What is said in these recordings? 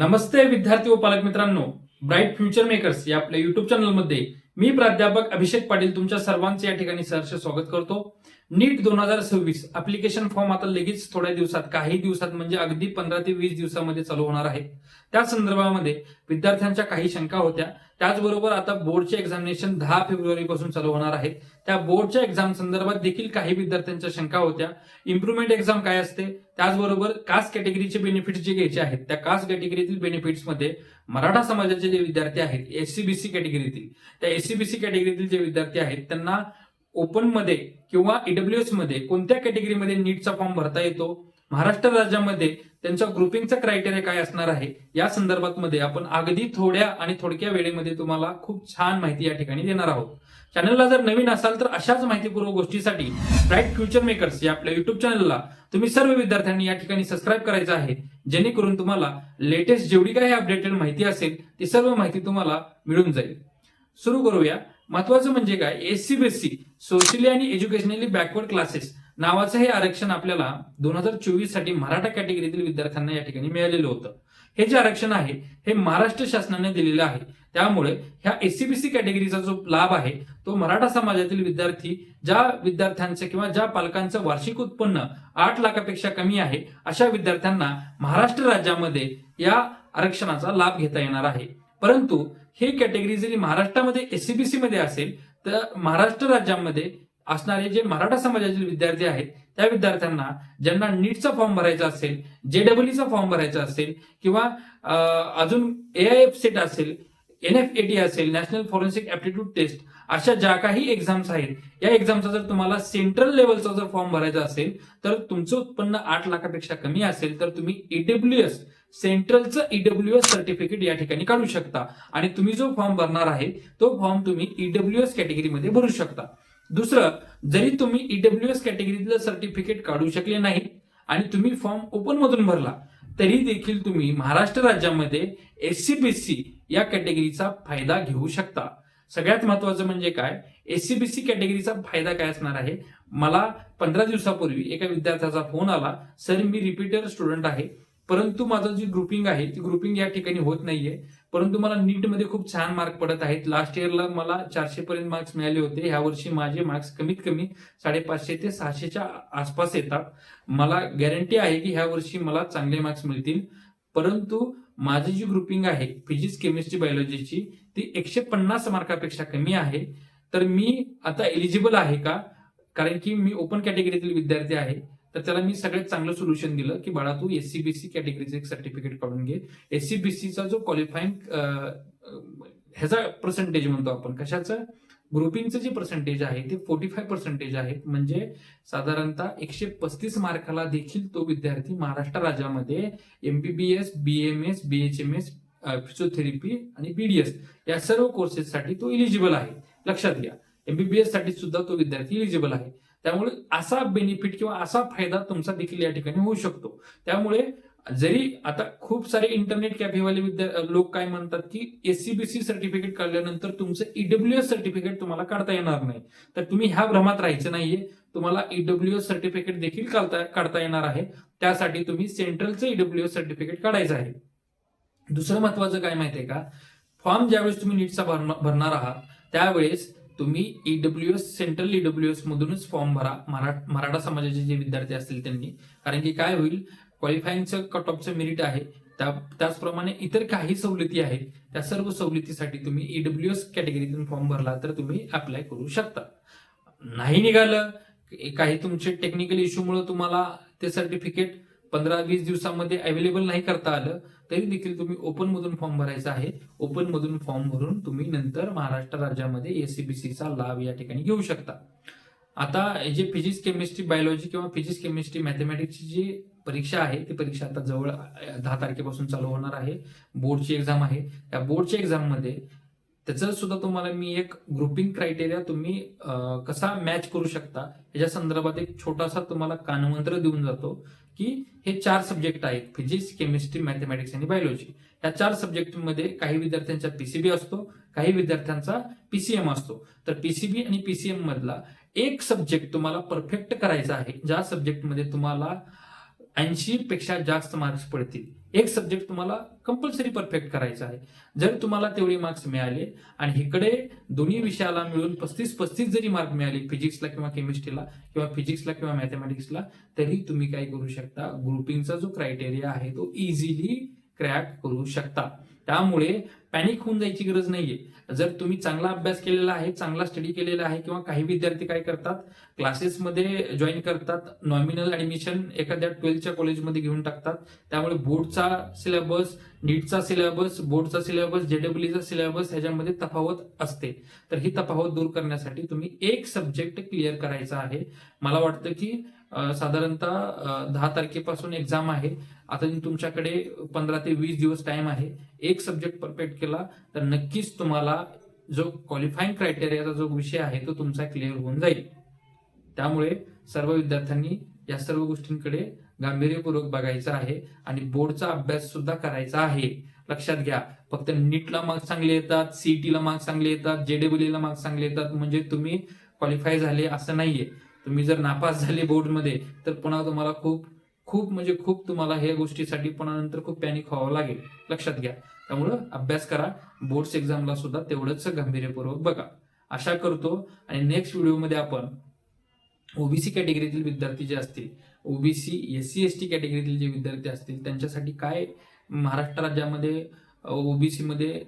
नमस्ते विद्यार्थी व पालक मित्रांनो. ब्राईट फ्युचर मेकर्स या आपल्या युट्यूब चॅनलमध्ये मी प्राध्यापक अभिषेक पाटील तुमच्या सर्वांचे या ठिकाणी सहर्ष स्वागत करतो. नीट दोन हजार सव्वीस अप्लिकेशन फॉर्म आता लगेच थोड्या दिवसात काही दिवसात म्हणजे अगदी पंधरा ते वीस दिवसामध्ये चालू होणार आहे. त्या संदर्भामध्ये विद्यार्थ्यांच्या काही शंका होत्या. त्याचबरोबर आता बोर्डचे एक्झामिनेशन दहा फेब्रुवारी पासून चालू होणार आहेत त्या बोर्डच्या एक्झाम संदर्भात देखील काही विद्यार्थ्यांच्या शंका होत्या. इम्प्रुव्हमेंट एक्झाम काय असते? त्याचबरोबर कास्ट कॅटेगरीचे बेनिफिट्स जे घ्यायचे आहेत त्या कास्ट कॅटेगरीतील बेनिफिट्समध्ये मराठा समाजाचे जे विद्यार्थी आहेत एससीबीसी कॅटेगरीतील त्या एससीबीसी कॅटेगरीतील जे विद्यार्थी आहेत त्यांना ओपनमध्ये किंवा ईडब्ल्यूएसमध्ये कोणत्या कॅटेगरीमध्ये नीटचा फॉर्म भरता येतो? महाराष्ट्र राज्यामध्ये त्यांच्या ग्रुपिंगचा क्रायटेरिया काय असणार आहे? या संदर्भात मध्ये आपण अगदी थोड्या आणि थोडक्या वेळेमध्ये तुम्हाला खूप छान माहिती या ठिकाणी देणार आहोत. चॅनलला जर नवीन असाल तर अशाच माहितीपूर्व गोष्टीसाठी ब्राईट फ्युचर मेकर्स या आपल्या युट्यूब चॅनलला तुम्ही सर्व विद्यार्थ्यांनी या ठिकाणी सबस्क्राईब करायचं आहे. जेणेकरून तुम्हाला लेटेस्ट जेवढी काही अपडेटेड माहिती असेल ती सर्व माहिती तुम्हाला मिळून जाईल. सुरू करूया. महत्वाचं म्हणजे काय? एससीबीएससी सोशली आणि एज्युकेशनली बॅकवर्ड क्लासेस नावाचं हे आरक्षण आपल्याला दोन हजार चोवीससाठी मराठा कॅटेगरीतील विद्यार्थ्यांना या ठिकाणी मिळालेलं होतं. हे जे आरक्षण आहे हे महाराष्ट्र शासनाने दिलेलं आहे. त्यामुळे ह्या एससीबीसी कॅटेगरीचा जो लाभ आहे तो मराठा समाजातील विद्यार्थी ज्या विद्यार्थ्यांचं किंवा ज्या पालकांचं वार्षिक उत्पन्न आठ लाखापेक्षा कमी आहे अशा विद्यार्थ्यांना महाराष्ट्र राज्यामध्ये या आरक्षणाचा लाभ घेता येणार आहे. परंतु ही कॅटेगरी जरी महाराष्ट्रामध्ये एससीबीसी मध्ये असेल तर महाराष्ट्र राज्यामध्ये असणारे जे मराठा समाजातील विद्यार्थी आहेत त्या विद्यार्थ्यांना ज्यांना नीटचा फॉर्म भरायचा असेल जेडब्ल्यूचा फॉर्म भरायचा असेल किंवा अं, अजून एआयएफ सेट असेल एन एफ एटी असेल नॅशनल फॉरेन्सिक ऍप्टिट्यूड टेस्ट अशा ज्या काही एक्झाम्स आहेत या एक्झामचा जर तुम्हाला सेंट्रल लेवलचा जर फॉर्म भरायचा असेल तर तुमचं उत्पन्न आठ लाखापेक्षा कमी असेल तर तुम्ही ईडब्ल्यूएस सेंट्रलचं ईडब्ल्यूएस सर्टिफिकेट या ठिकाणी काढू शकता. आणि तुम्ही जो फॉर्म भरणार आहे तो फॉर्म तुम्ही ईडब्ल्यूएस कॅटेगरीमध्ये भरू शकता. दुसरं जरी तुम्ही ईडब्ल्यूएस कॅटेगरीतलं सर्टिफिकेट काढू शकले नाही आणि तुम्ही फॉर्म ओपन मधून भरला तरी देखील तुम्ही महाराष्ट्र राज्यामध्ये एस सी बी सी या कॅटेगरीचा फायदा घेऊ शकता. सगळ्यात महत्वाचं म्हणजे काय? एससीबीसी कॅटेगरीचा फायदा काय असणार आहे? मला पंधरा दिवसापूर्वी एका विद्यार्थ्याचा फोन आला. सर मी रिपीटर स्टुडंट आहे. परंतु माझं जी ग्रुपिंग आहे ती ग्रुपिंग या ठिकाणी होत नाहीये. परंतु मला नीटमध्ये खूप छान मार्क पडत आहेत. लास्ट इयरला मला चारशे पर्यंत मार्क्स मिळाले होते. ह्या वर्षी माझे मार्क्स कमीत कमी साडेपाचशे ते सहाशेच्या आसपास येतात. मला गॅरंटी आहे की ह्या वर्षी मला चांगले मार्क्स मिळतील. परंतु माझी जी ग्रुपिंग आहे फिजिक्स केमिस्ट्री बायोलॉजीची ती एकशे पन्नास मार्कापेक्षा कमी आहे. तर मी आता एलिजिबल आहे का? कारण की मी ओपन कॅटेगरीतील विद्यार्थी आहे. तर त्याला मी सगळ्यात चांगलं सोल्युशन दिलं की बाळा तू एससीबीसी कॅटेगरीचं एक सर्टिफिकेट काढून घे. एससीबीसीचा जो क्वालिफाईंग ह्याचा पर्सेंटेज म्हणतो आपण. कशाचं? ग्रुपिंगचं जे पर्सेंटेज आहे ते फोर्टी फाय पर्सेंटेज आहे. म्हणजे साधारणतः एकशे पस्तीस मार्काला देखील तो विद्यार्थी महाराष्ट्र राज्यामध्ये एमबीबीएस बीएमएस बीएचएमएस फिजिओथेरपी आणि बीडीएस या सर्व कोर्सेससाठी तो इलिजिबल आहे. लक्षात घ्या. एमबीबीएससाठी सुद्धा तो विद्यार्थी इलिजिबल आहे. त्यामुळे असा बेनिफिट किंवा असा फायदा तुमचा देखील या ठिकाणी होऊ शकतो. त्यामुळे जरी आता खूप सारे इंटरनेट कॅफेवाले विद्या लोक काय म्हणतात की एससीबीसी सर्टिफिकेट काढल्यानंतर तुमचं ईडब्ल्यूएस सर्टिफिकेट तुम्हाला काढता येणार नाही. तर तुम्ही ह्या भ्रमात राहायचं नाहीये. तुम्हाला ईडब्ल्यूएस सर्टिफिकेट देखील काढता काढता येणार आहे. त्यासाठी तुम्ही सेंट्रलचं ईडब्ल्यूएस सर्टिफिकेट काढायचं आहे. दुसरं महत्वाचं काय माहितीये का? फॉर्म ज्यावेळेस तुम्ही नीटचा भरणार आहात त्यावेळेस तुम्ही ईडब्ल्यूएस सेंट्रल ईडब्ल्यूएस मधूनच फॉर्म भरा. मरा- मराठा समाजाचे जे विद्यार्थी असतील त्यांनी. कारण की काय होईल क्वालिफाईंगचं कट ऑफचं मेरिट आहे. त्या- त्याचप्रमाणे इतर काही सवलती आहेत. त्या सर्व सवलतीसाठी तुम्ही ईडब्ल्यूएस कॅटेगरीतून फॉर्म भरला तर तुम्ही अप्लाय करू शकता. नाही निघालं काही तुमचे टेक्निकल इश्यूमुळे तुम्हाला ते सर्टिफिकेट पंधरा वीस दिवसामध्ये अवेलेबल नाही करता आलं तरी देखील तुम्ही ओपन मधून फॉर्म भरायचा आहे. ओपन मधून फॉर्म भरून तुम्ही नंतर महाराष्ट्र राज्यामध्ये एसीबीसीचा लाभ या ठिकाणी घेऊ शकता. आता जे फिजिक्स केमिस्ट्री बायोलॉजी किंवा फिजिक्स केमिस्ट्री मॅथमॅटिक्सची जी परीक्षा आहे ती परीक्षा आता जवळ दहा तारखेपासून चालू होणार आहे. बोर्डची एक्झाम आहे. त्या बोर्डच्या एक्झाममध्ये त्याचं सुद्धा तुम्हाला मी एक ग्रुपिंग क्रायटेरिया तुम्ही कसा मॅच करू शकता याच्या संदर्भात एक छोटासा तुम्हाला कानमंत्र देऊन जातो की हे चार सब्जेक्ट आहेत फिजिक्स केमिस्ट्री मॅथमॅटिक्स आणि बायोलॉजी या चार सब्जेक्टमध्ये काही विद्यार्थ्यांचा पीसीबी असतो काही विद्यार्थ्यांचा पीसीएम असतो. तर पीसीबी आणि पीसीएम मधला एक सब्जेक्ट तुम्हाला परफेक्ट करायचा आहे ज्या सब्जेक्टमध्ये तुम्हाला ऐंशी पेक्षा जास्त मार्क्स पडतील. एक सब्जेक्ट तुम्हाला कंपल्सरी परफेक्ट करायचा आहे. जर तुम्हाला तेवढे मार्क्स मिळाले आणि इकडे दोन्ही विषयाला मिळून पस्तीस पस्तीस जरी मार्क मिळाले फिजिक्सला किंवा केमिस्ट्रीला किंवा फिजिक्सला किंवा मॅथमॅटिक्सला तरी तुम्ही काय करू शकता? ग्रुपिंगचा जो क्रायटेरिया आहे तो इझिली क्रॅक करू शकता. त्यामुळे पॅनिक होऊन जायची गरज नाहीये. जर तुम्ही चांगला अभ्यास केलेला आहे चांगला स्टडी केलेला आहे किंवा काही विद्यार्थी काय करतात क्लासेसमध्ये जॉईन करतात नॉमिनल ऍडमिशन एखाद्या ट्वेल्थच्या कॉलेजमध्ये घेऊन टाकतात. त्यामुळे बोर्डचा सिलेबस नीटचा सिलेबस बोर्डचा सिलेबस जेडब्ल्यूचा सिलेबस ह्याच्यामध्ये तफावत असते. तर ही तफावत दूर करण्यासाठी तुम्ही एक सब्जेक्ट क्लिअर करायचा आहे. मला वाटतं की साधारणतः दहा तारखेपासून एक्झाम आहे. आता तुमच्याकडे पंधरा ते वीस दिवस टाइम आहे. एक सब्जेक्ट परफेक्ट केला तर नक्कीच तुम्हाला जो क्वालिफाईंग क्रायटेरियाचा जो विषय आहे तो तुमचा क्लिअर होऊन जाईल. त्यामुळे सर्व विद्यार्थ्यांनी या सर्व गोष्टींकडे गांभीर्यपूर्वक बघायचं आहे आणि बोर्डचा अभ्यास सुद्धा करायचा आहे. लक्षात घ्या फक्त नीटला मार्क्स चांगले येतात सीईटीला मार्क्स चांगले येतात जेडब्ल्यूला मार्क्स चांगले येतात म्हणजे तुम्ही क्वालिफाय झाले असं नाहीये. तुम्ही जर नापास झाले बोर्डमध्ये तर पुन्हा तुम्हाला खूप खूप म्हणजे खूप तुम्हाला ह्या गोष्टीसाठी पुन्हा नंतर खूप पॅनिक व्हावं लागेल. लक्षात घ्या. त्यामुळं अभ्यास करा. बोर्ड्स एक्झामला सुद्धा तेवढंच गांभीर्यपूर्वक बघा. आशा करतो आणि नेक्स्ट व्हिडिओमध्ये आपण ओबीसी कॅटेगरीतील विद्यार्थी जे असतील OBC S C S T कॅटेगरीतील जे विद्यार्थी असतील त्यांच्यासाठी काय महाराष्ट्र राज्यामध्ये ओबीसीमध्ये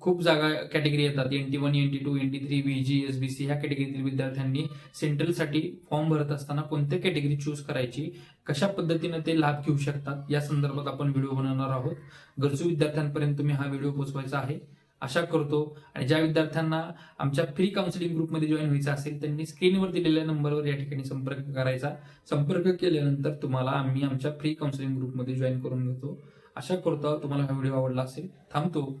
खूप जागा कॅटेगरी येतात. N T one N T two N T three V J S B C ह्या कॅटेगरीतील विद्यार्थ्यांनी सेंट्रलसाठी फॉर्म भरत असताना कोणत्या कॅटेगरी चूज करायची कशा पद्धतीनं ते लाभ घेऊ शकतात या संदर्भात आपण व्हिडिओ बनवणार आहोत. गरजू विद्यार्थ्यांपर्यंत तुम्ही हा व्हिडिओ पोहोचवायचा आहे. आशा करतो आणि ज्या विद्यार्थ्यांना आमच्या फ्री काउन्सिलिंग ग्रुपमध्ये जॉईन व्हायचं असेल त्यांनी स्क्रीनवर दिलेल्या नंबरवर या ठिकाणी संपर्क करायचा. संपर्क केल्यानंतर तुम्हाला आम्ही आमच्या फ्री काउन्सिलिंग ग्रुपमध्ये जॉईन करून घेतो. आशा करतो तुम्हाला हा व्हिडिओ आवडला असेल. थांबतो.